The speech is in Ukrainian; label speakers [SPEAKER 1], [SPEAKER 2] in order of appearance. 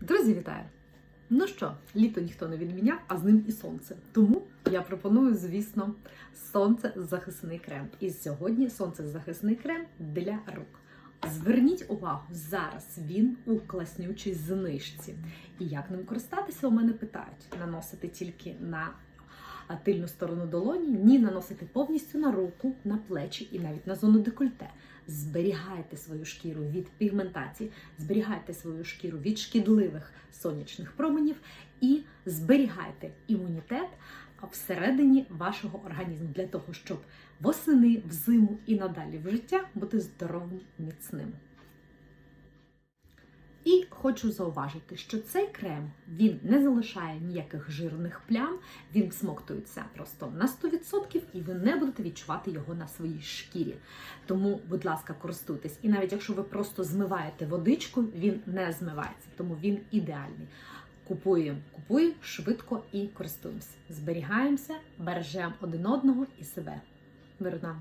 [SPEAKER 1] Друзі, вітаю! Ну що, літо ніхто не відміняв, а з ним і сонце. Тому я пропоную, звісно, сонцезахисний крем. І сьогодні сонцезахисний крем для рук. Зверніть увагу, зараз він у класнючій знижці. І як ним користатися, у мене питають: наносити тільки на тильну сторону долоні, ні, наносити повністю на руку, на плечі і навіть на зону декольте. Зберігайте свою шкіру від пігментації, зберігайте свою шкіру від шкідливих сонячних променів і зберігайте імунітет всередині вашого організму для того, щоб восени, взиму і надалі в життя бути здоровим, міцним. І хочу зауважити, що цей крем він не залишає ніяких жирних плям, він всмоктується просто на 100% і ви не будете відчувати його на своїй шкірі. Тому, будь ласка, користуйтесь. І навіть якщо ви просто змиваєте водичку, він не змивається, тому він ідеальний. Купуємо, купуємо швидко і користуємося. Зберігаємося, бережемо один одного і себе. Мирна.